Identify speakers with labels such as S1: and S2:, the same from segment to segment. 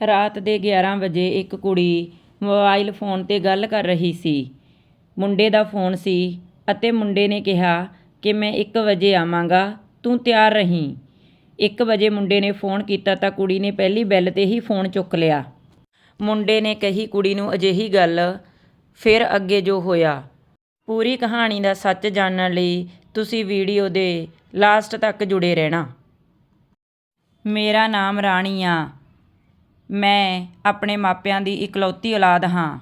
S1: ਰਾਤ ਦੇ 11 ਵਜੇ ਇੱਕ ਕੁੜੀ ਮੋਬਾਈਲ ਫੋਨ 'ਤੇ ਗੱਲ ਕਰ ਰਹੀ ਸੀ। ਮੁੰਡੇ ਦਾ ਫੋਨ ਸੀ ਅਤੇ ਮੁੰਡੇ ਨੇ ਕਿਹਾ ਕਿ ਮੈਂ 1 ਵਜੇ ਆਵਾਂਗਾ, ਤੂੰ ਤਿਆਰ ਰਹੀਂ। 1 ਵਜੇ ਮੁੰਡੇ ਨੇ ਫੋਨ ਕੀਤਾ ਤਾਂ ਕੁੜੀ ਨੇ ਪਹਿਲੀ ਬੈਲ 'ਤੇ ਹੀ ਫੋਨ ਚੁੱਕ ਲਿਆ। ਮੁੰਡੇ ਨੇ ਕਹੀ ਕੁੜੀ ਨੂੰ ਅਜਿਹੀ ਗੱਲ, ਫਿਰ ਅੱਗੇ ਜੋ ਹੋਇਆ। ਪੂਰੀ ਕਹਾਣੀ ਦਾ ਸੱਚ ਜਾਣਨ ਲਈ ਤੁਸੀਂ ਵੀਡੀਓ ਦੇ ਲਾਸਟ ਤੱਕ ਜੁੜੇ ਰਹਿਣਾ। ਮੇਰਾ ਨਾਮ ਰਾਣੀ ਆ। ਮੈਂ ਆਪਣੇ ਮਾਪਿਆਂ ਦੀ ਇਕਲੌਤੀ ਔਲਾਦ ਹਾਂ।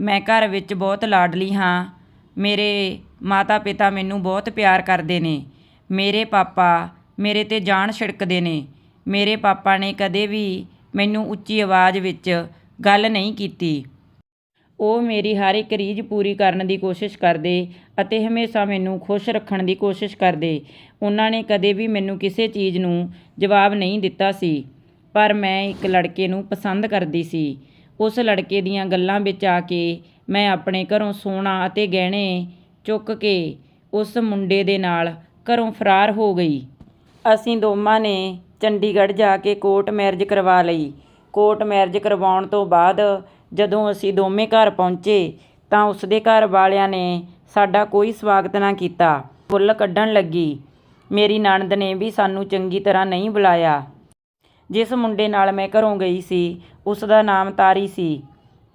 S1: ਮੈਂ ਘਰ ਵਿੱਚ ਬਹੁਤ ਲਾਡਲੀ ਹਾਂ। ਮੇਰੇ ਮਾਤਾ ਪਿਤਾ ਮੈਨੂੰ ਬਹੁਤ ਪਿਆਰ ਕਰਦੇ ਨੇ। ਮੇਰੇ ਪਾਪਾ ਮੇਰੇ ਤੇ ਜਾਨ ਛਿੜਕਦੇ ਨੇ। ਮੇਰੇ ਪਾਪਾ ਨੇ ਕਦੇ ਵੀ ਮੈਨੂੰ ਉੱਚੀ ਆਵਾਜ਼ ਵਿੱਚ ਗੱਲ ਨਹੀਂ ਕੀਤੀ। ਉਹ ਮੇਰੀ ਹਰ ਇੱਕ ਰੀਝ ਪੂਰੀ ਕਰਨ ਦੀ ਕੋਸ਼ਿਸ਼ ਕਰਦੇ ਅਤੇ ਹਮੇਸ਼ਾ ਮੈਨੂੰ ਖੁਸ਼ ਰੱਖਣ ਦੀ ਕੋਸ਼ਿਸ਼ ਕਰਦੇ। ਉਹਨਾਂ ਨੇ ਕਦੇ ਵੀ ਮੈਨੂੰ ਕਿਸੇ ਚੀਜ਼ ਨੂੰ ਜਵਾਬ ਨਹੀਂ ਦਿੱਤਾ ਸੀ। ਪਰ ਮੈਂ ਇੱਕ ਲੜਕੇ ਨੂੰ ਪਸੰਦ ਕਰਦੀ ਸੀ। ਉਸ ਲੜਕੇ ਦੀਆਂ ਗੱਲਾਂ ਵਿੱਚ ਆ ਕੇ ਮੈਂ ਆਪਣੇ ਘਰੋਂ ਸੋਨਾ ਅਤੇ ਗਹਿਣੇ ਚੁੱਕ ਕੇ ਉਸ ਮੁੰਡੇ ਦੇ ਨਾਲ ਘਰੋਂ ਫਰਾਰ ਹੋ ਗਈ। ਅਸੀਂ ਦੋਵਾਂ ਨੇ ਚੰਡੀਗੜ੍ਹ ਜਾ ਕੇ ਕੋਰਟ ਮੈਰਿਜ ਕਰਵਾ ਲਈ। ਕੋਰਟ ਮੈਰਿਜ ਕਰਵਾਉਣ ਤੋਂ ਬਾਅਦ ਜਦੋਂ ਅਸੀਂ ਦੋਵੇਂ ਘਰ ਪਹੁੰਚੇ ਤਾਂ ਉਸਦੇ ਘਰ ਵਾਲਿਆਂ ਨੇ ਸਾਡਾ ਕੋਈ ਸਵਾਗਤ ਨਾ ਕੀਤਾ। ਫੁੱਲ ਕੱਢਣ ਲੱਗੀ। ਮੇਰੀ ਨਣਦ ਨੇ ਵੀ ਸਾਨੂੰ ਚੰਗੀ ਤਰ੍ਹਾਂ ਨਹੀਂ ਬੁਲਾਇਆ। ਜਿਸ ਮੁੰਡੇ ਨਾਲ ਮੈਂ ਘਰੋਂ ਗਈ ਸੀ, ਉਸ ਦਾ ਨਾਮ ਤਾਰੀ ਸੀ।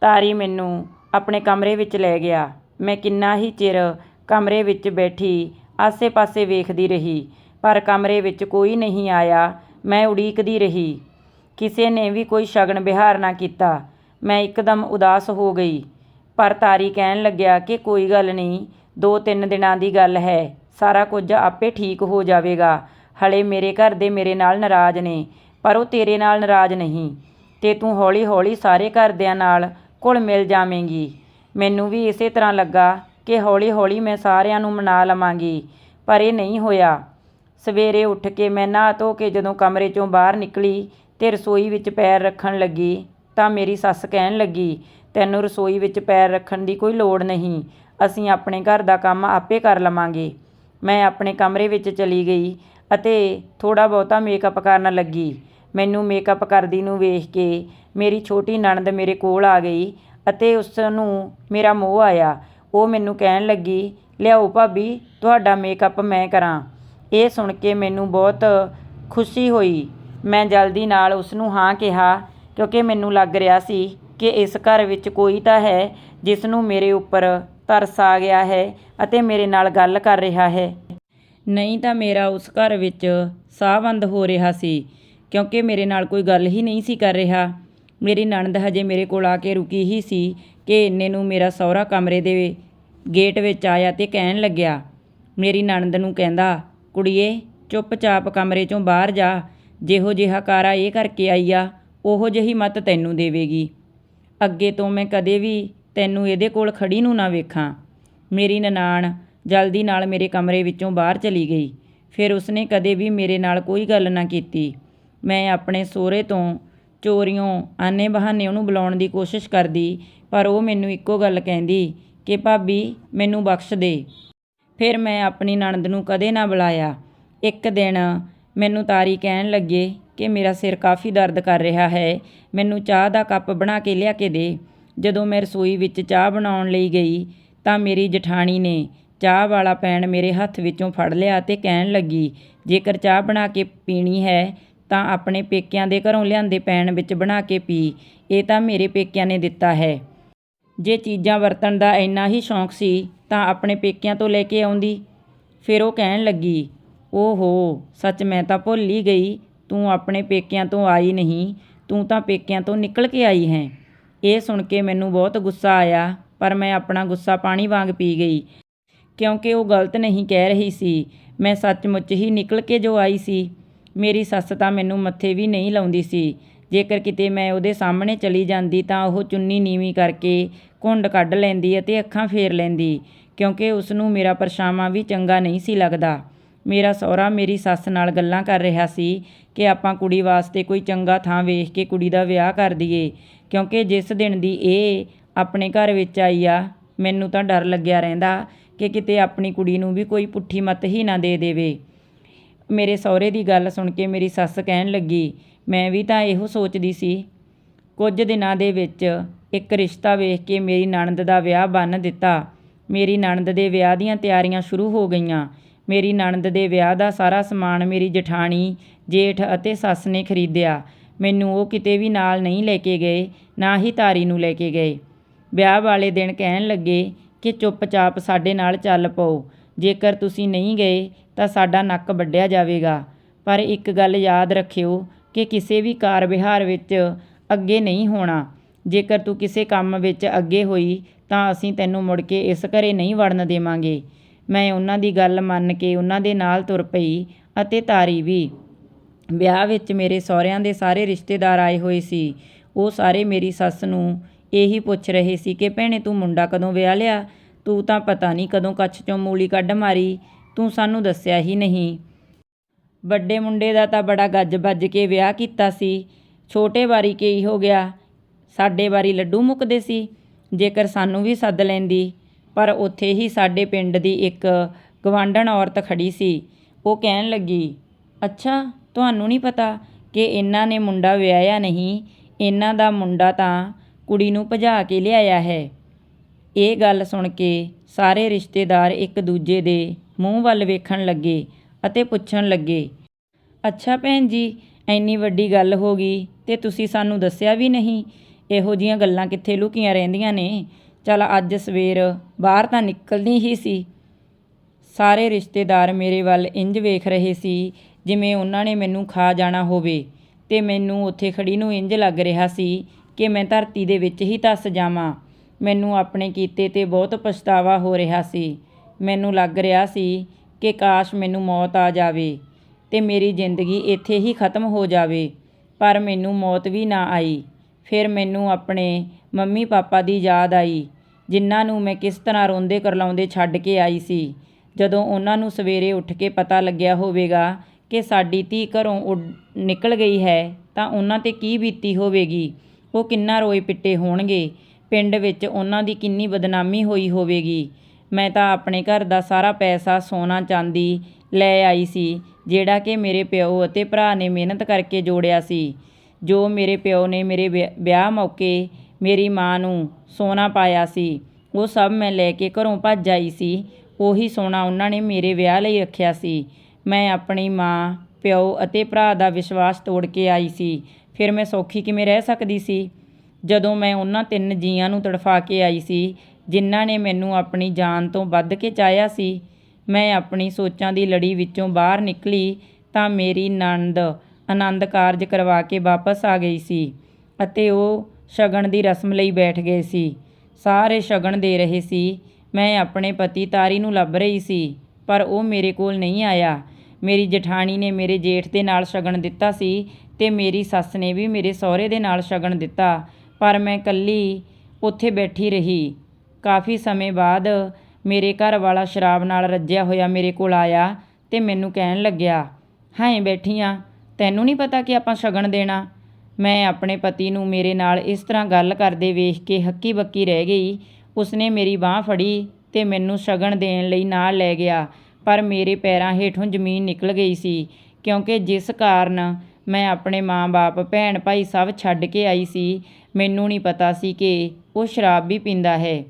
S1: ਤਾਰੀ ਮੈਨੂੰ ਆਪਣੇ ਕਮਰੇ ਵਿੱਚ ਲੈ ਗਿਆ। ਮੈਂ ਕਿੰਨਾ ਹੀ ਚਿਰ ਕਮਰੇ ਵਿੱਚ ਬੈਠੀ, ਆਸੇ-ਪਾਸੇ ਵੇਖਦੀ ਰਹੀ, ਪਰ ਕਮਰੇ ਵਿੱਚ ਕੋਈ ਨਹੀਂ ਆਇਆ। ਮੈਂ ਉਡੀਕਦੀ ਰਹੀ। ਕਿਸੇ ਨੇ ਵੀ ਕੋਈ ਸ਼ਗਨ ਵਿਹਾਰ ਨਾ ਕੀਤਾ। ਮੈਂ ਇੱਕਦਮ ਉਦਾਸ ਹੋ ਗਈ। ਪਰ ਤਾਰੀ ਕਹਿਣ ਲੱਗਿਆ ਕਿ ਕੋਈ ਗੱਲ ਨਹੀਂ ਦੋ ਤਿੰਨ ਦਿਨਾਂ ਦੀ ਗੱਲ ਹੈ। ਸਾਰਾ ਕੁਝ ਆਪੇ ਠੀਕ ਹੋ ਜਾਵੇਗਾ। ਹਲੇ ਮੇਰੇ ਘਰ ਦੇ ਮੇਰੇ ਨਾਲ ਨਾਰਾਜ਼ ਨੇ। ਪਰ ਉਹ ਤੇਰੇ ਨਾਲ ਨਾਰਾਜ਼ ਨਹੀਂ। ਤੇ ਤੂੰ ਹੌਲੀ-ਹੌਲੀ ਸਾਰੇ ਘਰਦਿਆਂ ਨਾਲ ਘੁਲ ਮਿਲ ਜਾਵੇਂਗੀ। ਮੈਨੂੰ ਵੀ ਇਸੇ ਤਰ੍ਹਾਂ ਲੱਗਾ ਕਿ ਹੌਲੀ-ਹੌਲੀ ਮੈਂ ਸਾਰਿਆਂ ਨੂੰ ਮਨਾ ਲਵਾਂਗੀ, ਪਰ ਇਹ ਨਹੀਂ ਹੋਇਆ। ਸਵੇਰੇ ਉੱਠ ਕੇ ਮੈਂ ਨਹਾ ਧੋ ਕੇ ਜਦੋਂ ਕਮਰੇ ਚੋਂ ਬਾਹਰ ਨਿਕਲੀ ਤੇ ਰਸੋਈ ਵਿੱਚ ਪੈਰ ਰੱਖਣ ਲੱਗੀ ਤਾਂ ਮੇਰੀ ਸੱਸ ਕਹਿਣ ਲੱਗੀ, ਤੈਨੂੰ ਰਸੋਈ ਵਿੱਚ ਪੈਰ ਰੱਖਣ ਦੀ ਕੋਈ ਲੋੜ ਨਹੀਂ, ਅਸੀਂ ਆਪਣੇ ਘਰ ਦਾ ਕੰਮ ਆਪੇ ਕਰ ਲਵਾਂਗੇ। ਮੈਂ ਆਪਣੇ ਕਮਰੇ ਵਿੱਚ ਚਲੀ ਗਈ ਅਤੇ ਥੋੜਾ ਬਹੁਤਾ ਮੇਕਅਪ ਕਰਨ ਲੱਗੀ। ਮੈਨੂੰ ਮੇਕਅਪ ਕਰਦੀ ਨੂੰ ਵੇਖ ਕੇ ਮੇਰੀ ਛੋਟੀ ਨਣਦ ਮੇਰੇ ਕੋਲ ਆ ਗਈ ਅਤੇ ਉਸ ਨੂੰ ਮੇਰਾ ਮੋਹ ਆਇਆ। ਉਹ ਮੈਨੂੰ ਕਹਿਣ ਲੱਗੀ, ਲਿਆਓ ਭਾਬੀ, ਤੁਹਾਡਾ ਮੇਕਅਪ ਮੈਂ ਕਰਾਂ। ਇਹ ਸੁਣ ਕੇ ਮੈਨੂੰ ਬਹੁਤ ਖੁਸ਼ੀ ਹੋਈ। ਮੈਂ ਜਲਦੀ ਨਾਲ ਉਸ ਨੂੰ ਹਾਂ ਕਿਹਾ, ਕਿਉਂਕਿ ਮੈਨੂੰ ਲੱਗ ਰਿਹਾ ਸੀ ਕਿ ਇਸ ਘਰ ਵਿੱਚ ਕੋਈ ਤਾਂ ਹੈ ਜਿਸ ਨੂੰ ਮੇਰੇ ਉੱਪਰ ਤਰਸ ਆ ਗਿਆ ਹੈ ਅਤੇ ਮੇਰੇ ਨਾਲ ਗੱਲ ਕਰ ਰਿਹਾ ਹੈ। ਨਹੀਂ ਤਾਂ ਮੇਰਾ ਉਸ ਘਰ ਵਿੱਚ ਸਾਹ ਬੰਦ ਹੋ ਰਿਹਾ ਸੀ। ਕਿਉਂਕਿ ਮੇਰੇ ਨਾਲ ਕੋਈ ਗੱਲ ਹੀ ਨਹੀਂ ਸੀ ਕਰ ਰਿਹਾ। ਮੇਰੀ ਨਣਦ ਹਜੇ ਮੇਰੇ ਕੋਲ ਆ ਕੇ ਰੁਕੀ ਹੀ ਸੀ ਕਿ ਇੰਨੇ ਨੂੰ ਮੇਰਾ ਸਹੁਰਾ ਕਮਰੇ ਦੇ ਗੇਟ ਵਿੱਚ ਆਇਆ ਤੇ ਕਹਿਣ ਲੱਗਿਆ। ਮੇਰੀ ਨਣਦ ਨੂੰ ਕਹਿੰਦਾ, ਕੁੜੀਏ, ਚੁੱਪਚਾਪ ਕਮਰੇ ਚੋਂ ਬਾਹਰ ਜਾ। ਜਿਹੋ ਜਿਹਾ ਕਾਰਾ ਇਹ ਕਰਕੇ ਆਈ ਆ, ਉਹੋ ਜਿਹੀ ਮਤ ਤੈਨੂੰ ਦੇਵੇਗੀ। ਅੱਗੇ ਤੋਂ ਮੈਂ ਕਦੇ ਵੀ ਤੈਨੂੰ ਇਹਦੇ ਕੋਲ ਖੜੀ ਨੂੰ ਨਾ ਵੇਖਾਂ। ਮੇਰੀ ਨਨਾਣ ਜਲਦੀ ਨਾਲ ਮੇਰੇ ਕਮਰੇ ਵਿੱਚੋਂ ਬਾਹਰ ਚਲੀ ਗਈ। ਫਿਰ ਉਸਨੇ ਕਦੇ ਵੀ ਮੇਰੇ ਨਾਲ ਕੋਈ ਗੱਲ ਨਾ ਕੀਤੀ। ਮੈਂ ਆਪਣੇ ਸਹੁਰੇ ਤੋਂ ਚੋਰੀਓਂ ਆਨੇ ਬਹਾਨੇ ਉਹਨੂੰ ਬੁਲਾਉਣ ਦੀ ਕੋਸ਼ਿਸ਼ ਕਰਦੀ, ਪਰ ਉਹ ਮੈਨੂੰ ਇੱਕੋ ਗੱਲ ਕਹਿੰਦੀ ਕਿ ਭਾਬੀ, ਮੈਨੂੰ ਬਖਸ਼ ਦੇ। ਫਿਰ ਮੈਂ ਆਪਣੀ ਨਣਦ ਨੂੰ ਕਦੇ ਨਾ ਬੁਲਾਇਆ। ਇੱਕ ਦਿਨ ਮੈਨੂੰ ਤਾਰੀ ਕਹਿਣ ਲੱਗੇ ਕਿ ਮੇਰਾ ਸਿਰ ਕਾਫੀ ਦਰਦ ਕਰ ਰਿਹਾ ਹੈ, ਮੈਨੂੰ ਚਾਹ ਦਾ ਕੱਪ ਬਣਾ ਕੇ ਲਿਆ ਕੇ ਦੇ। ਜਦੋਂ ਮੈਂ ਰਸੋਈ ਵਿੱਚ ਚਾਹ ਬਣਾਉਣ ਲਈ ਗਈ, ਤਾਂ ਮੇਰੀ ਜਠਾਣੀ ਨੇ ਚਾਹ ਵਾਲਾ ਪੈਣ ਮੇਰੇ ਹੱਥ ਵਿੱਚੋਂ ਫੜ ਲਿਆ ਤੇ ਕਹਿਣ ਲੱਗੀ, ਜੇਕਰ ਚਾਹ ਬਣਾ ਕੇ ਪੀਣੀ ਹੈ ਤਾਂ ਆਪਣੇ ਪੇਕਿਆਂ ਦੇ ਘਰੋਂ ਲਿਆਂਦੇ ਪੈਣ ਵਿੱਚ ਬਣਾ ਕੇ ਪੀ। ਇਹ ਤਾਂ ਮੇਰੇ ਪੇਕਿਆਂ ਨੇ ਦਿੱਤਾ ਹੈ। ਜੇ ਚੀਜ਼ਾਂ ਵਰਤਣ ਦਾ ਇੰਨਾ ਹੀ ਸ਼ੌਂਕ ਸੀ, ਤਾਂ ਆਪਣੇ ਪੇਕਿਆਂ ਤੋਂ ਲੈ ਕੇ ਆਉਂਦੀ। ਫਿਰ ਉਹ ਕਹਿਣ ਲੱਗੀ, ਓਹੋ, ਸੱਚ ਮੈਂ ਤਾਂ ਭੁੱਲ ਹੀ ਗਈ। ਤੂੰ ਆਪਣੇ ਪੇਕਿਆਂ ਤੋਂ ਆਈ ਨਹੀਂ, ਤੂੰ ਤਾਂ ਪੇਕਿਆਂ ਤੋਂ ਨਿਕਲ ਕੇ ਆਈ ਹੈ ਇਹ ਸੁਣ ਕੇ ਮੈਨੂੰ ਬਹੁਤ ਗੁੱਸਾ ਆਇਆ, ਪਰ ਮੈਂ ਆਪਣਾ ਗੁੱਸਾ ਪਾਣੀ ਵਾਂਗ ਪੀ ਗਈ। ਕਿਉਂਕਿ ਉਹ ਗਲਤ ਨਹੀਂ ਕਹਿ ਰਹੀ ਸੀ, ਮੈਂ ਸੱਚਮੁੱਚ ਹੀ ਨਿਕਲ ਕੇ ਜੋ ਆਈ ਸੀ। ਮੇਰੀ ਸੱਸ ਤਾਂ ਮੈਨੂੰ ਮੱਥੇ ਵੀ ਨਹੀਂ ਲਾਉਂਦੀ ਸੀ। ਜੇਕਰ ਕਿਤੇ ਮੈਂ ਉਹਦੇ ਸਾਹਮਣੇ ਚਲੀ ਜਾਂਦੀ ਤਾਂ ਉਹ ਚੁੰਨੀ ਨੀਵੀਂ ਕਰਕੇ ਘੁੰਡ ਕੱਢ ਲੈਂਦੀ ਅਤੇ ਅੱਖਾਂ ਫੇਰ ਲੈਂਦੀ, ਕਿਉਂਕਿ ਉਸ ਨੂੰ ਮੇਰਾ ਪਰਛਾਵਾਂ ਵੀ ਚੰਗਾ ਨਹੀਂ ਸੀ ਲੱਗਦਾ। ਮੇਰਾ ਸਹੁਰਾ ਮੇਰੀ ਸੱਸ ਨਾਲ ਗੱਲਾਂ ਕਰ ਰਿਹਾ ਸੀ ਕਿ ਆਪਾਂ ਕੁੜੀ ਵਾਸਤੇ ਕੋਈ ਚੰਗਾ ਥਾਂ ਵੇਖ ਕੇ ਕੁੜੀ ਦਾ ਵਿਆਹ ਕਰ ਦਈਏ, ਕਿਉਂਕਿ ਜਿਸ ਦਿਨ ਦੀ ਇਹ ਆਪਣੇ ਘਰ ਵਿੱਚ ਆਈ ਆ, ਮੈਨੂੰ ਤਾਂ ਡਰ ਲੱਗਿਆ ਰਹਿੰਦਾ ਕਿ ਕਿਤੇ ਆਪਣੀ ਕੁੜੀ ਨੂੰ ਵੀ ਕੋਈ ਪੁੱਠੀ ਮੱਤ ਹੀ ਨਾ ਦੇ ਦੇਵੇ। ਮੇਰੇ ਸਹੁਰੇ ਦੀ ਗੱਲ ਸੁਣ ਕੇ ਮੇਰੀ ਸੱਸ ਕਹਿਣ ਲੱਗੀ, ਮੈਂ ਵੀ ਤਾਂ ਇਹੋ ਸੋਚਦੀ ਸੀ। ਕੁਝ ਦਿਨਾਂ ਦੇ ਵਿੱਚ ਇੱਕ ਰਿਸ਼ਤਾ ਵੇਖ ਕੇ ਮੇਰੀ ਨਣਦ ਦਾ ਵਿਆਹ ਬੰਨ੍ਹ ਦਿੱਤਾ। ਮੇਰੀ ਨਣਦ ਦੇ ਵਿਆਹ ਦੀਆਂ ਤਿਆਰੀਆਂ ਸ਼ੁਰੂ ਹੋ ਗਈਆਂ। ਮੇਰੀ ਨਣਦ ਦੇ ਵਿਆਹ ਦਾ ਸਾਰਾ ਸਮਾਨ ਮੇਰੀ ਜਠਾਣੀ, ਜੇਠ ਅਤੇ ਸੱਸ ਨੇ ਖਰੀਦਿਆ। ਮੈਨੂੰ ਉਹ ਕਿਤੇ ਵੀ ਨਾਲ ਨਹੀਂ ਲੈ ਕੇ ਗਏ, ਨਾ ਹੀ ਤਾਰੀ ਨੂੰ ਲੈ ਕੇ ਗਏ। ਵਿਆਹ ਵਾਲੇ ਦਿਨ ਕਹਿਣ ਲੱਗੇ ਕਿ ਚੁੱਪਚਾਪ ਸਾਡੇ ਨਾਲ ਚੱਲ ਪਓ। ਜੇਕਰ ਤੁਸੀਂ ਨਹੀਂ ਗਏ ਤਾਂ ਸਾਡਾ ਨੱਕ ਵੱਢਿਆ ਜਾਵੇਗਾ। ਪਰ ਇੱਕ ਗੱਲ ਯਾਦ ਰੱਖਿਓ ਕਿ ਕਿਸੇ ਵੀ ਕਾਰ ਵਿਹਾਰ ਵਿੱਚ ਅੱਗੇ ਨਹੀਂ ਹੋਣਾ। ਜੇਕਰ ਤੂੰ ਕਿਸੇ ਕੰਮ ਵਿੱਚ ਅੱਗੇ ਹੋਈ, ਤਾਂ ਅਸੀਂ ਤੈਨੂੰ ਮੁੜ ਕੇ ਇਸ ਘਰੇ ਨਹੀਂ ਵੜਨ ਦੇਵਾਂਗੇ। ਮੈਂ ਉਹਨਾਂ ਦੀ ਗੱਲ ਮੰਨ ਕੇ ਉਹਨਾਂ ਦੇ ਨਾਲ ਤੁਰ ਪਈ ਅਤੇ ਤਾਰੀ ਵੀ। ਵਿਆਹ ਵਿੱਚ ਮੇਰੇ ਸਹੁਰਿਆਂ ਦੇ ਸਾਰੇ ਰਿਸ਼ਤੇਦਾਰ ਆਏ ਹੋਏ ਸੀ। ਉਹ ਸਾਰੇ ਮੇਰੀ ਸੱਸ ਨੂੰ ਇਹੀ ਪੁੱਛ ਰਹੇ ਸੀ ਕਿ ਭੈਣੇ ਤੂੰ ਮੁੰਡਾ ਕਦੋਂ ਵਿਆਹ ਲਿਆ? ਤੂੰ ਤਾਂ ਪਤਾ ਨਹੀਂ ਕਦੋਂ ਕੱਛ ਚੋਂ ਮੂਲੀ ਕੱਢ ਮਾਰੀ। ਤੂੰ ਸਾਨੂੰ ਦੱਸਿਆ ਹੀ ਨਹੀਂ। ਵੱਡੇ ਮੁੰਡੇ ਦਾ ਤਾਂ ਬੜਾ ਗੱਜ ਵੱਜ ਕੇ ਵਿਆਹ ਕੀਤਾ ਸੀ। ਛੋਟੇ ਵਾਰੀ ਕੀ ਹੋ ਗਿਆ, ਸਾਡੇ ਵਾਰੀ ਲੱਡੂ ਮੁੱਕਦੇ ਸੀ, ਜੇਕਰ ਸਾਨੂੰ ਵੀ ਸੱਦ ਲੈਂਦੀ। ਪਰ ਉੱਥੇ ਹੀ ਸਾਡੇ ਪਿੰਡ ਦੀ ਇੱਕ ਗਵਾਂਢਣ ਔਰਤ ਖੜੀ ਸੀ। ਉਹ ਕਹਿਣ ਲੱਗੀ, ਅੱਛਾ, ਤੁਹਾਨੂੰ ਨਹੀਂ ਪਤਾ ਕਿ ਇਹਨਾਂ ਨੇ ਮੁੰਡਾ ਵਿਆਹਿਆ ਨਹੀਂ? ਇਹਨਾਂ ਦਾ ਮੁੰਡਾ ਤਾਂ ਕੁੜੀ ਨੂੰ ਭਜਾ ਕੇ ਲਿਆਇਆ ਹੈ। ਇਹ ਗੱਲ ਸੁਣ ਕੇ ਸਾਰੇ ਰਿਸ਼ਤੇਦਾਰ ਇੱਕ ਦੂਜੇ ਦੇ ਮੂੰਹ ਵੱਲ ਵੇਖਣ ਲੱਗੇ ਅਤੇ ਪੁੱਛਣ ਲੱਗੇ, ਅੱਛਾ ਭੈਣ ਜੀ, ਐਨੀ ਵੱਡੀ ਗੱਲ ਹੋ ਗਈ ਤੇ ਤੁਸੀਂ ਸਾਨੂੰ ਦੱਸਿਆ ਵੀ ਨਹੀਂ? ਇਹੋ ਜੀਆਂ ਗੱਲਾਂ ਕਿੱਥੇ ਲੁਕੀਆਂ ਰਹਿੰਦੀਆਂ ਨੇ? ਚਲ ਅੱਜ ਸਵੇਰ ਬਾਹਰ ਤਾਂ ਨਿਕਲਣੀ ਹੀ ਸੀ। ਸਾਰੇ ਰਿਸ਼ਤੇਦਾਰ ਮੇਰੇ ਵੱਲ ਇੰਜ ਵੇਖ ਰਹੇ ਸੀ ਜਿਵੇਂ ਉਹਨਾਂ ਨੇ ਮੈਨੂੰ ਖਾ ਜਾਣਾ ਹੋਵੇ ਤੇ ਮੈਨੂੰ ਉੱਥੇ ਖੜੀ ਨੂੰ ਇੰਜ ਲੱਗ ਰਿਹਾ ਸੀ ਕਿ ਮੈਂ ਧਰਤੀ ਦੇ ਵਿੱਚ ਹੀ ਧੱਸ ਜਾਵਾਂ। ਮੈਨੂੰ ਆਪਣੇ ਕੀਤੇ ਤੇ ਬਹੁਤ ਪਛਤਾਵਾ ਹੋ ਰਿਹਾ ਸੀ। ਮੈਨੂੰ ਲੱਗ ਰਿਹਾ ਸੀ ਕਿ ਕਾਸ਼ ਮੈਨੂੰ ਮੌਤ ਆ ਜਾਵੇ ਤੇ ਮੇਰੀ ਜ਼ਿੰਦਗੀ ਇੱਥੇ ਹੀ ਖਤਮ ਹੋ ਜਾਵੇ। ਪਰ ਮੈਨੂੰ ਮੌਤ ਵੀ ਨਾ ਆਈ। ਫਿਰ ਮੈਨੂੰ ਆਪਣੇ ਮੰਮੀ ਪਾਪਾ ਦੀ ਯਾਦ ਆਈ, ਜਿਨ੍ਹਾਂ ਨੂੰ ਮੈਂ ਕਿਸ ਤਰ੍ਹਾਂ ਰੋਂਦੇ ਕਰਲਾਉਂਦੇ ਛੱਡ ਕੇ ਆਈ ਸੀ। ਜਦੋਂ ਉਹਨਾਂ ਨੂੰ ਸਵੇਰੇ ਉੱਠ ਕੇ ਪਤਾ ਲੱਗਿਆ ਹੋਵੇਗਾ ਕਿ ਸਾਡੀ ਧੀ ਘਰੋਂ ਉੱਡ- ਨਿਕਲ ਗਈ ਹੈ, ਤਾਂ ਉਹਨਾਂ ਤੇ ਕੀ ਬੀਤੀ ਹੋਵੇਗੀ? ਉਹ ਕਿੰਨਾ ਰੋਏ ਪਿੱਟੇ ਹੋਣਗੇ? ਪਿੰਡ ਵਿੱਚ ਉਹਨਾਂ ਦੀ ਕਿੰਨੀ ਬਦਨਾਮੀ ਹੋਈ ਹੋਵੇਗੀ? ਮੈਂ ਤਾਂ ਆਪਣੇ ਘਰ ਦਾ ਸਾਰਾ ਪੈਸਾ ਸੋਨਾ ਚਾਂਦੀ ਲੈ ਆਈ ਸੀ, ਜਿਹੜਾ ਕਿ ਮੇਰੇ ਪਿਓ ਅਤੇ ਭਰਾ ਨੇ ਮਿਹਨਤ ਕਰਕੇ ਜੋੜਿਆ ਸੀ। ਜੋ ਮੇਰੇ ਪਿਓ ਨੇ ਮੇਰੇ ਵਿਆ- ਵਿਆਹ ਮੌਕੇ ਮੇਰੀ ਮਾਂ ਨੂੰ ਸੋਨਾ ਪਾਇਆ ਸੀ, ਉਹ ਸਭ ਮੈਂ ਲੈ ਕੇ ਘਰੋਂ ਭੱਜ ਆਈ ਸੀ। ਉਹੀ ਸੋਨਾ ਉਹਨਾਂ ਨੇ ਮੇਰੇ ਵਿਆਹ ਲਈ ਰੱਖਿਆ ਸੀ। ਮੈਂ ਆਪਣੀ ਮਾਂ, ਪਿਓ ਅਤੇ ਭਰਾ ਦਾ ਵਿਸ਼ਵਾਸ ਤੋੜ ਕੇ ਆਈ ਸੀ। ਫਿਰ ਮੈਂ ਸੌਖੀ ਕਿਵੇਂ ਰਹਿ ਸਕਦੀ ਸੀ? ਜਦੋਂ ਮੈਂ ਉਹਨਾਂ ਤਿੰਨ ਜੀਆਂ ਨੂੰ ਤੜਫਾ ਕੇ ਆਈ ਸੀ ਜਿਨ੍ਹਾਂ ਨੇ ਮੈਨੂੰ ਆਪਣੀ ਜਾਨ ਤੋਂ ਵੱਧ ਕੇ ਚਾਹਿਆ ਸੀ, ਮੈਂ ਆਪਣੀ ਸੋਚਾਂ ਦੀ ਲੜੀ ਵਿੱਚੋਂ ਬਾਹਰ ਨਿਕਲੀ ਤਾਂ ਮੇਰੀ ਨਣਦ ਆਨੰਦ ਕਾਰਜ ਕਰਵਾ ਕੇ ਵਾਪਸ ਆ ਗਈ ਸੀ ਅਤੇ ਉਹ ਸ਼ਗਨ ਦੀ ਰਸਮ ਲਈ ਬੈਠ ਗਏ ਸੀ। ਸਾਰੇ ਸ਼ਗਨ ਦੇ ਰਹੇ ਸੀ। ਮੈਂ ਆਪਣੇ ਪਤੀ ਤਾਰੀ ਨੂੰ ਲੱਭ ਰਹੀ ਸੀ, ਪਰ ਉਹ ਮੇਰੇ ਕੋਲ ਨਹੀਂ ਆਇਆ। ਮੇਰੀ ਜਠਾਣੀ ਨੇ ਮੇਰੇ ਜੇਠ ਦੇ ਨਾਲ ਸ਼ਗਨ ਦਿੱਤਾ ਸੀ ਤੇ ਮੇਰੀ ਸੱਸ ਨੇ ਵੀ ਮੇਰੇ ਸਹੁਰੇ ਦੇ ਨਾਲ ਸ਼ਗਨ ਦਿੱਤਾ, ਪਰ ਮੈਂ ਇਕੱਲੀ ਉੱਥੇ ਬੈਠੀ ਰਹੀ। ਕਾਫੀ ਸਮੇਂ ਬਾਅਦ ਮੇਰੇ ਘਰ ਵਾਲਾ ਸ਼ਰਾਬ ਨਾਲ ਰੱਜਿਆ ਹੋਇਆ ਮੇਰੇ ਕੋਲ ਆਇਆ ਤੇ ਮੈਨੂੰ ਕਹਿਣ ਲੱਗਿਆ, ਹਾਂ ਬੈਠੀ ਬੈਠੀਆਂ, ਤੈਨੂੰ ਨਹੀਂ ਪਤਾ ਕਿ ਆਪਾਂ ਸ਼ਗਨ ਦੇਣਾ? ਮੈਂ ਆਪਣੇ ਪਤੀ ਨੂੰ ਮੇਰੇ ਨਾਲ ਇਸ ਤਰ੍ਹਾਂ ਗੱਲ ਕਰਦੇ ਵੇਖ ਕੇ ਹੱਕੀ ਬੱਕੀ ਰਹਿ ਗਈ। ਉਸਨੇ ਮੇਰੀ ਬਾਹ ਫੜੀ ਤੇ ਮੈਨੂੰ ਸ਼ਗਨ ਦੇਣ ਲਈ ਨਾਲ ਲੈ ਗਿਆ, ਪਰ ਮੇਰੇ ਪੈਰਾਂ ਹੇਠੋਂ ਜ਼ਮੀਨ ਨਿਕਲ ਗਈ ਸੀ, ਕਿਉਂਕਿ ਜਿਸ ਕਾਰਨ ਮੈਂ ਆਪਣੇ ਮਾਂ-ਬਾਪ ਭੈਣ ਭਾਈ ਸਭ ਛੱਡ ਕੇ ਆਈ ਸੀ। ਮੈਨੂੰ ਨਹੀਂ ਪਤਾ ਸੀ ਕਿ ਉਹ ਸ਼ਰਾਬ ਵੀ ਪੀਂਦਾ ਹੈ।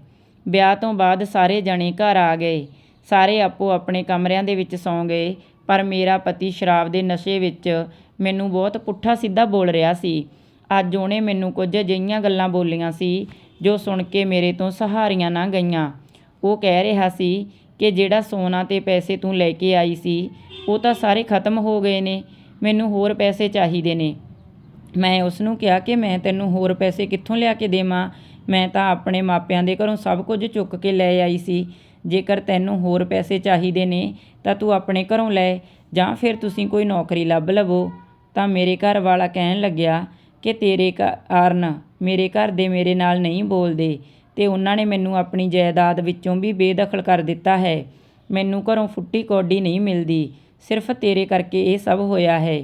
S1: ਵਿਆਹ ਤੋਂ ਬਾਅਦ ਸਾਰੇ ਜਣੇ ਘਰ ਆ ਗਏ। ਸਾਰੇ ਆਪੋ ਆਪਣੇ ਕਮਰਿਆਂ ਦੇ ਵਿੱਚ ਸੌਂ ਗਏ। ਪਰ ਮੇਰਾ ਪਤੀ ਸ਼ਰਾਬ ਦੇ ਨਸ਼ੇ ਵਿੱਚ ਮੈਨੂੰ ਬਹੁਤ ਪੁੱਠਾ ਸਿੱਧਾ ਬੋਲ ਰਿਹਾ ਸੀ। ਅੱਜ ਉਹਨੇ ਮੈਨੂੰ ਕੁਝ ਅਜਿਹੀਆਂ ਗੱਲਾਂ ਬੋਲੀਆਂ ਸੀ ਜੋ ਸੁਣ ਕੇ ਮੇਰੇ ਤੋਂ ਸਹਾਰੀਆਂ ਨਾ ਗਈਆਂ। ਉਹ ਕਹਿ ਰਿਹਾ ਸੀ ਕਿ ਜਿਹੜਾ ਸੋਨਾ ਤੇ ਪੈਸੇ ਤੂੰ ਲੈ ਕੇ ਆਈ ਸੀ, ਉਹ ਤਾਂ ਸਾਰੇ ਖਤਮ ਹੋ ਗਏ ਨੇ। ਮੈਨੂੰ ਹੋਰ ਪੈਸੇ ਚਾਹੀਦੇ ਨੇ। ਮੈਂ ਉਸ ਨੂੰ ਕਿਹਾ ਕਿ ਮੈਂ ਤੈਨੂੰ ਹੋਰ ਪੈਸੇ ਕਿੱਥੋਂ ਲਿਆ ਕੇ ਦੇਵਾਂ? ਮੈਂ ਤਾਂ ਆਪਣੇ ਮਾਪਿਆਂ ਦੇ ਘਰੋਂ ਸਭ ਕੁਝ ਚੁੱਕ ਕੇ ਲੈ ਆਈ ਸੀ। ਜੇਕਰ ਤੈਨੂੰ ਹੋਰ ਪੈਸੇ ਚਾਹੀਦੇ ਨੇ, ਤਾਂ ਤੂੰ ਆਪਣੇ ਘਰੋਂ ਲੈ, ਜਾਂ ਫਿਰ ਤੁਸੀਂ ਕੋਈ ਨੌਕਰੀ ਲੱਭ ਲਵੋ। ਤਾਂ ਮੇਰੇ ਘਰ ਵਾਲਾ ਕਹਿਣ ਲੱਗਿਆ ਕਿ ਤੇਰੇ ਕਾਰਨ ਮੇਰੇ ਘਰ ਦੇ ਮੇਰੇ ਨਾਲ ਨਹੀਂ ਬੋਲਦੇ, ਤੇ ਉਹਨਾਂ ਨੇ ਮੈਨੂੰ ਆਪਣੀ ਜਾਇਦਾਦ ਵਿੱਚੋਂ ਵੀ ਬੇਦਖਲ ਕਰ ਦਿੱਤਾ ਹੈ। ਮੈਨੂੰ ਘਰੋਂ ਫੁੱਟੀ ਕੌਡੀ ਨਹੀਂ ਮਿਲਦੀ, ਸਿਰਫ ਤੇਰੇ ਕਰਕੇ ਇਹ ਸਭ ਹੋਇਆ ਹੈ।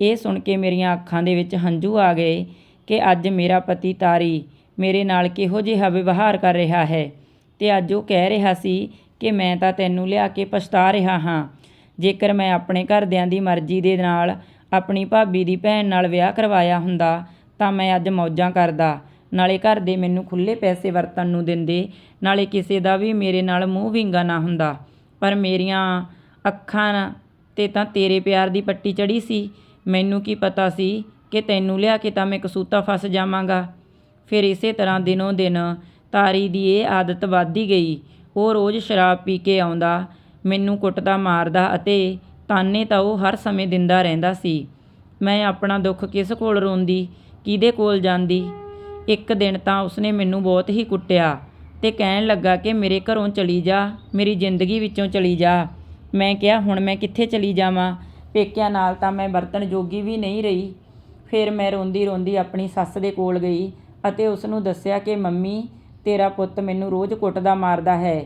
S1: ਇਹ ਸੁਣ ਕੇ ਮੇਰੀਆਂ ਅੱਖਾਂ ਦੇ ਵਿੱਚ ਹੰਝੂ ਆ ਗਏ ਕਿ ਅੱਜ ਮੇਰਾ ਪਤੀ ਤਾਰੀ ਮੇਰੇ ਨਾਲ ਕਿਹੋ ਜਿਹਾ ਵਿਵਹਾਰ ਕਰ ਰਿਹਾ ਹੈ? ਤੇ ਅੱਜ ਉਹ ਕਹਿ ਰਿਹਾ ਸੀ ਕਿ ਮੈਂ ਤਾਂ ਤੈਨੂੰ ਲਿਆ ਕੇ ਪਛਤਾ ਰਿਹਾ ਹਾਂ। ਜੇਕਰ ਮੈਂ ਆਪਣੇ ਘਰਦਿਆਂ ਦੀ ਮਰਜ਼ੀ ਦੇ ਨਾਲ ਆਪਣੀ ਭਾਬੀ ਦੀ ਭੈਣ ਨਾਲ ਵਿਆਹ ਕਰਵਾਇਆ ਹੁੰਦਾ, ਤਾਂ ਮੈਂ ਅੱਜ ਮੌਜਾਂ ਕਰਦਾ। ਨਾਲੇ ਘਰ ਦੇ ਮੈਨੂੰ ਖੁੱਲੇ ਪੈਸੇ ਵਰਤਣ ਨੂੰ ਦਿੰਦੇ, ਨਾਲੇ ਕਿਸੇ ਦਾ ਵੀ ਮੇਰੇ ਨਾਲ ਮੂੰਹ ਵਿੰਗਾ ਨਾ ਹੁੰਦਾ। ਪਰ ਮੇਰੀਆਂ ਅੱਖਾਂ ਤੇ ਤਾਂ ਤੇਰੇ ਪਿਆਰ ਦੀ ਪੱਟੀ ਚੜੀ ਸੀ। ਮੈਨੂੰ ਕੀ ਪਤਾ ਸੀ ਕਿ ਤੈਨੂੰ ਲਿਆ ਕੇ ਤਾਂ ਮੈਂ ਕਸੂਤਾ ਫਸ ਜਾਵਾਂਗਾ। ਫਿਰ ਇਸੇ ਤਰ੍ਹਾਂ ਦਿਨੋਂ ਦਿਨ ਤਾਰੀ ਦੀ ਇਹ ਆਦਤ ਵੱਧਦੀ ਗਈ। ਉਹ ਰੋਜ਼ ਸ਼ਰਾਬ ਪੀ ਕੇ ਆਉਂਦਾ, ਮੈਨੂੰ ਕੁੱਟਦਾ, ਮਾਰਦਾ ਅਤੇ ਤਾਨੇ ਤਾਂ ਉਹ ਹਰ ਸਮੇਂ ਦਿੰਦਾ ਰਹਿੰਦਾ ਸੀ। ਮੈਂ ਆਪਣਾ ਦੁੱਖ ਕਿਸ ਕੋਲ ਰੋਂਦੀ, ਕਿਹਦੇ ਕੋਲ ਜਾਂਦੀ? ਇੱਕ ਦਿਨ ਤਾਂ ਉਸਨੇ ਮੈਨੂੰ ਬਹੁਤ ਹੀ ਕੁੱਟਿਆ ਤੇ ਕਹਿਣ ਲੱਗਾ ਕਿ ਮੇਰੇ ਘਰੋਂ ਚਲੀ ਜਾ, ਮੇਰੀ ਜ਼ਿੰਦਗੀ ਵਿੱਚੋਂ ਚਲੀ ਜਾ। ਮੈਂ ਕਿਹਾ, ਹੁਣ ਮੈਂ ਕਿੱਥੇ ਚਲੀ ਜਾਵਾਂ? ਪੇਕਿਆਂ ਨਾਲ ਤਾਂ ਮੈਂ ਵਰਤਣ ਜੋਗੀ ਵੀ ਨਹੀਂ ਰਹੀ। ਫਿਰ ਮੈਂ ਰੋਂਦੀ ਰੋਂਦੀ ਆਪਣੀ ਸੱਸ ਦੇ ਕੋਲ ਗਈ ਅਤੇ ਉਸ ਨੂੰ ਦੱਸਿਆ ਕਿ, ਮੰਮੀ, ਤੇਰਾ ਪੁੱਤ ਮੈਨੂੰ ਰੋਜ਼ ਕੁੱਟਦਾ ਮਾਰਦਾ ਹੈ।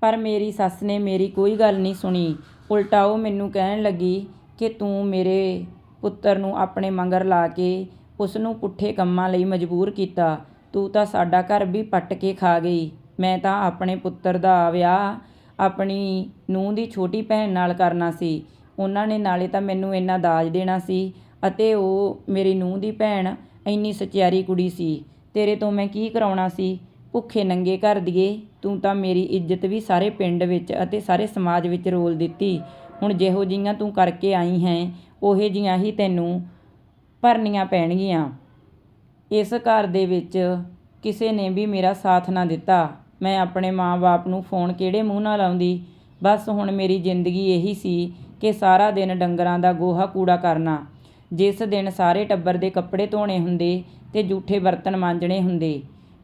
S1: ਪਰ ਮੇਰੀ ਸੱਸ ਨੇ ਮੇਰੀ ਕੋਈ ਗੱਲ ਨਹੀਂ ਸੁਣੀ। ਉਲਟਾ ਉਹ ਮੈਨੂੰ ਕਹਿਣ ਲੱਗੀ ਕਿ ਤੂੰ ਮੇਰੇ ਪੁੱਤਰ ਨੂੰ ਆਪਣੇ ਮੰਗਰ ਲਾ ਕੇ ਉਸ ਨੂੰ ਪੁੱਠੇ ਕੰਮਾਂ ਲਈ ਮਜਬੂਰ ਕੀਤਾ। ਤੂੰ ਤਾਂ ਸਾਡਾ ਘਰ ਵੀ ਪੱਟ ਕੇ ਖਾ ਗਈ। ਮੈਂ ਤਾਂ ਆਪਣੇ ਪੁੱਤਰ ਦਾ ਵਿਆਹ ਆਪਣੀ ਨੂੰਹ ਦੀ ਛੋਟੀ ਭੈਣ ਨਾਲ ਕਰਨਾ ਸੀ। ਉਹਨਾਂ ਨੇ ਨਾਲੇ ਤਾਂ ਮੈਨੂੰ ਇੰਨਾ ਦਾਜ ਦੇਣਾ ਸੀ ਅਤੇ ਉਹ ਮੇਰੀ ਨੂੰਹ ਦੀ ਭੈਣ ਇੰਨੀ ਸਚਿਆਰੀ ਕੁੜੀ ਸੀ। ਤੇਰੇ ਤੋਂ ਮੈਂ ਕੀ ਕਰਾਉਣਾ ਸੀ? ਭੁੱਖੇ ਨੰਗੇ ਘਰ ਦੀਏ, ਤੂੰ ਤਾਂ ਮੇਰੀ ਇੱਜ਼ਤ ਵੀ ਸਾਰੇ ਪਿੰਡ ਵਿੱਚ ਅਤੇ ਸਾਰੇ ਸਮਾਜ ਵਿੱਚ ਰੋਲ ਦਿੱਤੀ। ਹੁਣ ਜਿਹੋ ਜਿਹੀਆਂ ਤੂੰ ਕਰਕੇ ਆਈ ਹੈ, ਉਹੇ ਜਿਹੀਆਂ ਹੀ ਤੈਨੂੰ ਭਰਨੀਆਂ ਪੈਣਗੀਆਂ। ਇਸ ਘਰ ਦੇ ਵਿੱਚ ਕਿਸੇ ਨੇ ਵੀ ਮੇਰਾ ਸਾਥ ਨਾ ਦਿੱਤਾ। ਮੈਂ ਆਪਣੇ ਮਾਂ-ਬਾਪ ਨੂੰ ਫੋਨ ਕਿਹੜੇ ਮੂੰਹ ਨਾਲ ਲਾਉਂਦੀ ਬਸ ਹੁਣ ਮੇਰੀ ਜ਼ਿੰਦਗੀ ਇਹੀ ਸੀ ਕਿ ਸਾਰਾ ਦਿਨ ਡੰਗਰਾਂ ਦਾ ਗੋਹਾ ਕੂੜਾ ਕਰਨਾ। ਜਿਸ ਦਿਨ ਸਾਰੇ ਟੱਬਰ ਦੇ ਕੱਪੜੇ ਧੋਣੇ ਹੁੰਦੇ ਤੇ ਜੂਠੇ ਬਰਤਨ ਮਾਂਜਣੇ ਹੁੰਦੇ।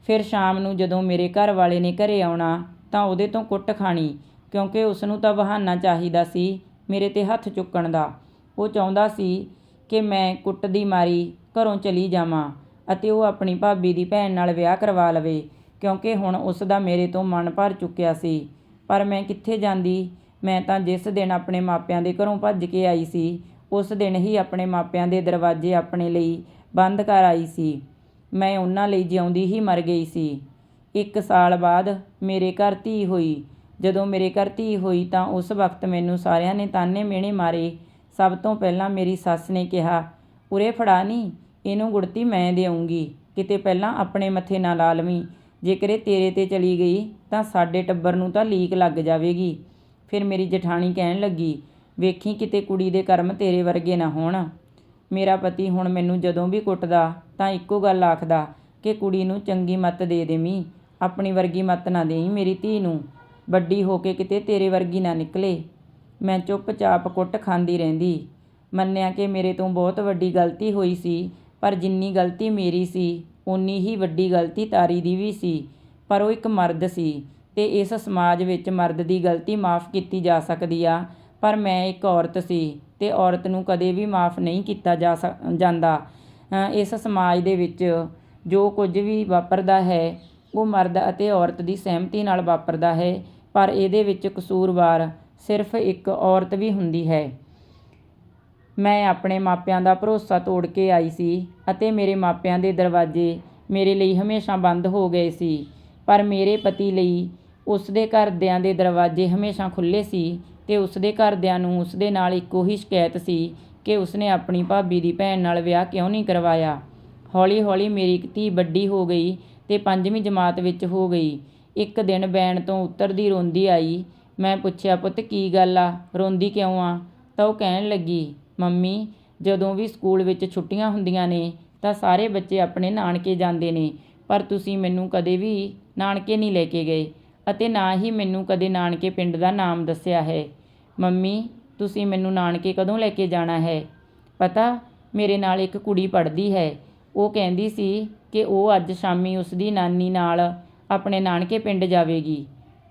S1: ਫਿਰ ਸ਼ਾਮ ਨੂੰ ਜਦੋਂ ਮੇਰੇ ਘਰ ਵਾਲੇ ਨੇ ਘਰੇ ਆਉਣਾ ਤਾਂ ਉਹਦੇ ਤੋਂ ਕੁੱਟ ਖਾਣੀ, ਕਿਉਂਕਿ ਉਸ ਨੂੰ ਤਾਂ ਬਹਾਨਾ ਚਾਹੀਦਾ ਸੀ ਮੇਰੇ ਤੇ ਹੱਥ ਚੁੱਕਣ ਦਾ। ਉਹ ਚਾਹੁੰਦਾ ਸੀ ਕਿ ਮੈਂ ਕੁੱਟ ਦੀ ਮਾਰੀ ਘਰੋਂ ਚਲੀ ਜਾਵਾਂ ਅਤੇ ਉਹ ਆਪਣੀ ਭਾਬੀ ਦੀ ਭੈਣ ਨਾਲ ਵਿਆਹ ਕਰਵਾ ਲਵੇ, ਕਿਉਂਕਿ ਹੁਣ ਉਸ ਦਾ ਮੇਰੇ ਤੋਂ ਮਨ ਭਰ ਚੁੱਕਿਆ ਸੀ। ਪਰ ਮੈਂ ਕਿੱਥੇ ਜਾਂਦੀ? ਮੈਂ ਤਾਂ ਜਿਸ ਦਿਨ ਆਪਣੇ ਮਾਪਿਆਂ ਦੇ ਘਰੋਂ ਭੱਜ ਕੇ ਆਈ ਸੀ ਉਸ ਦਿਨ ਹੀ ਆਪਣੇ ਮਾਪਿਆਂ ਦੇ ਦਰਵਾਜ਼ੇ ਆਪਣੇ ਲਈ ਬੰਦ ਕਰ ਆਈ ਸੀ। ਮੈਂ ਉਹਨਾਂ ਲਈ ਜਿਉਂਦੀ ਹੀ ਮਰ ਗਈ ਸੀ। ਇੱਕ ਸਾਲ ਬਾਅਦ ਮੇਰੇ ਘਰ ਧੀ ਹੋਈ। ਜਦੋਂ ਮੇਰੇ ਘਰ ਧੀ ਹੋਈ ਤਾਂ ਉਸ ਵਕਤ ਮੈਨੂੰ ਸਾਰਿਆਂ ਨੇ ਤਾਨੇ ਮਿਹਣੇ ਮਾਰੇ। ਸਭ ਤੋਂ ਪਹਿਲਾਂ ਮੇਰੀ ਸੱਸ ਨੇ ਕਿਹਾ, ਉਰੇ ਫੜਾ ਨਹੀਂ ਇਹਨੂੰ ਗੁੜਤੀ ਮੈਂ ਦੇਵਾਂਗੀ ਕਿਤੇ ਪਹਿਲਾਂ ਆਪਣੇ ਮੱਥੇ ਨਾ ਲਾ ਲਵੀਂ। ਜੇਕਰ ਇਹ ਤੇਰੇ ਤੇ ਚਲੀ ਗਈ ਤਾਂ ਸਾਡੇ ਟੱਬਰ ਨੂੰ ਤਾਂ ਲੀਕ ਲੱਗ ਜਾਵੇਗੀ। ਫਿਰ ਮੇਰੀ ਜਠਾਣੀ ਕਹਿਣ ਲੱਗੀ ਵੇਖੀ ਕਿਤੇ ਕੁੜੀ ਦੇ ਕਰਮ ਤੇਰੇ ਵਰਗੇ ਨਾ ਹੋਣ। ਮੇਰਾ ਪਤੀ ਹੁਣ ਮੈਨੂੰ ਜਦੋਂ ਵੀ ਕੁੱਟਦਾ, ਤਾਂ ਇੱਕੋ ਗੱਲ ਆਖਦਾ ਕਿ ਕੁੜੀ ਨੂੰ ਚੰਗੀ ਮੱਤ ਦੇ ਦੇਵੀਂ, ਆਪਣੀ ਵਰਗੀ ਮੱਤ ਨਾ ਦੇਈ ਮੇਰੀ ਧੀ ਨੂੰ। ਵੱਡੀ ਹੋ ਕੇ ਕਿਤੇ ਤੇਰੇ ਵਰਗੀ ਨਾ ਨਿਕਲੇ। ਮੈਂ ਚੁੱਪਚਾਪ ਕੁੱਟ ਖਾਂਦੀ ਰਹਿੰਦੀ। ਮੰਨਿਆ ਕਿ ਮੇਰੇ ਤੋਂ ਬਹੁਤ ਵੱਡੀ ਗਲਤੀ ਹੋਈ ਸੀ, ਪਰ ਜਿੰਨੀ ਗਲਤੀ ਮੇਰੀ ਸੀ ਉਨੀ ਹੀ ਵੱਡੀ ਗਲਤੀ ਤਾਰੀ ਦੀ ਵੀ ਸੀ। ਪਰ ਉਹ ਇੱਕ ਮਰਦ ਸੀ ਤੇ ਇਸ ਸਮਾਜ ਵਿੱਚ ਮਰਦ ਦੀ ਗਲਤੀ ਮਾਫ ਕੀਤੀ ਜਾ ਸਕਦੀ ਆ। ਪਰ ਮੈਂ ਇੱਕ ਔਰਤ ਸੀ ਅਤੇ ਔਰਤ ਨੂੰ ਕਦੇ ਵੀ ਮਾਫ ਨਹੀਂ ਕੀਤਾ ਜਾ ਸਕ, ਜਾਂਦਾ। ਇਸ ਸਮਾਜ ਦੇ ਵਿੱਚ ਜੋ ਕੁਝ ਵੀ ਵਾਪਰਦਾ ਹੈ, ਉਹ ਮਰਦ ਅਤੇ ਔਰਤ ਦੀ ਸਹਿਮਤੀ ਨਾਲ ਵਾਪਰਦਾ ਹੈ, ਪਰ ਇਹਦੇ ਵਿੱਚ ਕਸੂਰਵਾਰ ਸਿਰਫ ਇੱਕ ਔਰਤ ਵੀ ਹੁੰਦੀ ਹੈ। ਮੈਂ ਆਪਣੇ ਮਾਪਿਆਂ ਦਾ ਭਰੋਸਾ ਤੋੜ ਕੇ ਆਈ ਸੀ ਅਤੇ ਮੇਰੇ ਮਾਪਿਆਂ ਦੇ ਦਰਵਾਜ਼ੇ ਮੇਰੇ ਲਈ ਹਮੇਸ਼ਾ ਬੰਦ ਹੋ ਗਏ ਸੀ, ਪਰ ਮੇਰੇ ਪਤੀ ਲਈ ਉਸ ਦੇ ਘਰਦਿਆਂ ਦੇ ਦਰਵਾਜ਼ੇ ਹਮੇਸ਼ਾ ਖੁੱਲ੍ਹੇ ਸੀ ਤੇ ਉਸਦੇ ਘਰਦਿਆਂ ਨੂੰ ਉਸ ਦੇ ਨਾਲ ਇੱਕੋ ਹੀ ਸ਼ਿਕਾਇਤ ਸੀ ਕਿ ਉਸਨੇ ਆਪਣੀ ਭਾਬੀ ਦੀ ਭੈਣ ਨਾਲ ਵਿਆਹ ਕਿਉਂ ਨਹੀਂ ਕਰਵਾਇਆ। ਹੌਲੀ-ਹੌਲੀ ਮੇਰੀ ਧੀ ਵੱਡੀ ਹੋ ਗਈ ਤੇ ਪੰਜਵੀਂ ਜਮਾਤ ਵਿੱਚ ਹੋ ਗਈ। ਇੱਕ ਦਿਨ ਬੈਣ ਤੋਂ ਉਤਰਦੀ ਰੋਂਦੀ ਆਈ, ਮੈਂ ਪੁੱਛਿਆ, ਪੁੱਤ, ਕੀ ਗੱਲ ਆ? ਰੋਂਦੀ ਕਿਉਂ ਆ? ਤਾਂ ਉਹ ਕਹਿਣ ਲੱਗੀ, ਮੰਮੀ, ਜਦੋਂ ਵੀ ਸਕੂਲ ਵਿੱਚ ਛੁੱਟੀਆਂ ਹੁੰਦੀਆਂ ਨੇ, ਤਾਂ ਸਾਰੇ ਬੱਚੇ ਆਪਣੇ ਨਾਨਕੇ ਜਾਂਦੇ ਨੇ, ਪਰ ਤੁਸੀਂ ਮੈਨੂੰ ਕਦੇ ਵੀ ਨਾਨਕੇ ਨਹੀਂ ਲੈ ਕੇ ਗਏ ਅਤੇ ਨਾ ਹੀ ਮੈਨੂੰ ਕਦੇ ਨਾਨਕੇ ਪਿੰਡ ਦਾ ਨਾਮ ਦੱਸਿਆ ਹੈ। ਮੰਮੀ, ਤੁਸੀਂ ਮੈਨੂੰ ਨਾਨਕੇ ਕਦੋਂ ਲੈ ਕੇ ਜਾਣਾ ਹੈ? ਪਤਾ, ਮੇਰੇ ਨਾਲ ਇੱਕ ਕੁੜੀ ਪੜ੍ਹਦੀ ਹੈ। ਉਹ ਕਹਿੰਦੀ ਸੀ ਕਿ ਉਹ ਅੱਜ ਸ਼ਾਮੀ ਉਸਦੀ ਨਾਨੀ ਨਾਲ ਆਪਣੇ ਨਾਨਕੇ ਪਿੰਡ ਜਾਵੇਗੀ।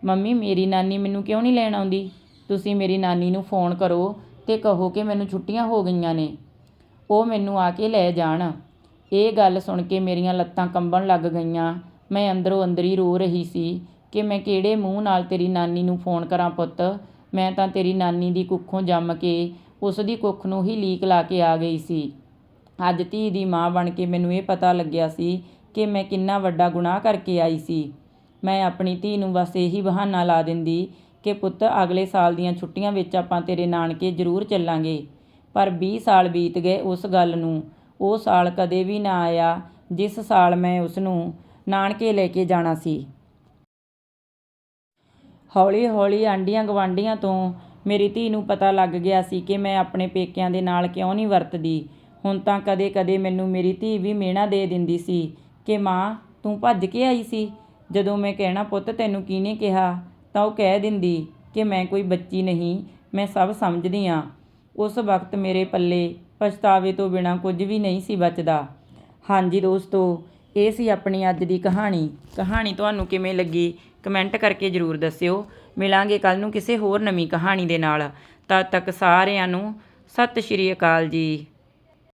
S1: ਮੰਮੀ, ਮੇਰੀ ਨਾਨੀ ਮੈਨੂੰ ਕਿਉਂ ਨਹੀਂ ਲੈਣ ਆਉਂਦੀ? ਤੁਸੀਂ ਮੇਰੀ ਨਾਨੀ ਨੂੰ ਫੋਨ ਕਰੋ ਤੇ ਕਹੋ ਕਿ ਮੈਨੂੰ ਛੁੱਟੀਆਂ ਹੋ ਗਈਆਂ ਨੇ। ਉਹ ਮੈਨੂੰ ਆ ਕੇ ਲੈ ਜਾਣ। ਇਹ ਗੱਲ ਸੁਣ ਕੇ ਮੇਰੀਆਂ ਲੱਤਾਂ ਕੰਬਣ ਲੱਗ ਗਈਆਂ। ਮੈਂ ਅੰਦਰੋਂ ਅੰਦਰ ਹੀ ਰੋ ਰਹੀ ਸੀ ਕਿ ਮੈਂ ਕਿਹੜੇ ਮੂੰਹ ਨਾਲ ਤੇਰੀ ਨਾਨੀ ਨੂੰ ਫੋਨ ਕਰਾਂ ਪੁੱਤ। ਮੈਂ ਤਾਂ ਤੇਰੀ ਨਾਨੀ ਦੀ ਕੁੱਖੋਂ ਜੰਮ ਕੇ ਉਸ ਦੀ ਕੁੱਖ ਨੂੰ ਹੀ ਲੀਕ ਲਾ ਕੇ ਆ ਗਈ ਸੀ। ਅੱਜ ਧੀ ਦੀ ਮਾਂ ਬਣ ਕੇ ਮੈਨੂੰ ਇਹ ਪਤਾ ਲੱਗਿਆ ਸੀ ਕਿ ਮੈਂ ਕਿੰਨਾ ਵੱਡਾ ਗੁਨਾਹ ਕਰਕੇ ਆਈ ਸੀ। ਮੈਂ ਆਪਣੀ ਧੀ ਨੂੰ ਬਸ ਇਹੀ ਬਹਾਨਾ ਲਾ ਦਿੰਦੀ ਕਿ ਪੁੱਤ, ਅਗਲੇ ਸਾਲ ਦੀਆਂ ਛੁੱਟੀਆਂ ਵਿੱਚ ਆਪਾਂ ਤੇਰੇ ਨਾਨਕੇ ਜ਼ਰੂਰ ਚੱਲਾਂਗੇ। ਪਰ 20 ਸਾਲ ਬੀਤ ਗਏ ਉਸ ਗੱਲ ਨੂੰ। ਉਹ ਸਾਲ ਕਦੇ ਵੀ ਨਾ ਆਇਆ ਜਿਸ ਸਾਲ ਮੈਂ ਉਸ ਨੂੰ ਨਾਨਕੇ ਲੈ ਕੇ ਜਾਣਾ ਸੀ। ਹੌਲੀ ਹੌਲੀ ਆਂਢੀਆਂ ਗਵਾਂਢੀਆਂ ਤੋਂ ਮੇਰੀ ਧੀ ਨੂੰ ਪਤਾ ਲੱਗ ਗਿਆ ਸੀ ਕਿ ਮੈਂ ਆਪਣੇ ਪੇਕਿਆਂ ਦੇ ਨਾਲ ਕਿਉਂ ਨਹੀਂ ਵਰਤਦੀ। ਹੁਣ ਤਾਂ ਕਦੇ ਕਦੇ ਮੈਨੂੰ ਮੇਰੀ ਧੀ ਵੀ ਮਿਹਣਾ ਦੇ ਦਿੰਦੀ ਸੀ ਕਿ ਮਾਂ, ਤੂੰ ਭੱਜ ਕੇ ਆਈ ਸੀ? ਜਦੋਂ ਮੈਂ ਕਹਿਣਾ, ਪੁੱਤ, ਤੈਨੂੰ ਕਿਹਨੇ ਕਿਹਾ? ਤਾਂ ਉਹ ਕਹਿ ਦਿੰਦੀ ਕਿ ਮੈਂ ਕੋਈ ਬੱਚੀ ਨਹੀਂ, ਮੈਂ ਸਭ ਸਮਝਦੀ ਆ। ਉਸ ਵਕਤ ਮੇਰੇ ਪੱਲੇ ਪਛਤਾਵੇ ਤੋਂ ਬਿਨਾਂ ਕੁਝ ਵੀ ਨਹੀਂ ਸੀ ਬਚਦਾ। ਹਾਂਜੀ ਦੋਸਤੋ, ਇਹ ਸੀ ਆਪਣੀ ਅੱਜ ਦੀ ਕਹਾਣੀ। ਕਹਾਣੀ ਤੁਹਾਨੂੰ ਕਿਵੇਂ ਲੱਗੀ? ਕਮੈਂਟ ਕਰਕੇ ਜਰੂਰ ਦੱਸਿਓ। ਮਿਲਾਂਗੇ ਕੱਲ ਨੂੰ ਕਿਸੇ ਹੋਰ ਨਵੀਂ ਕਹਾਣੀ ਦੇ ਨਾਲ। ਤਦ ਤੱਕ ਸਾਰਿਆਂ ਨੂੰ ਸਤਿ ਸ਼੍ਰੀ ਅਕਾਲ ਜੀ।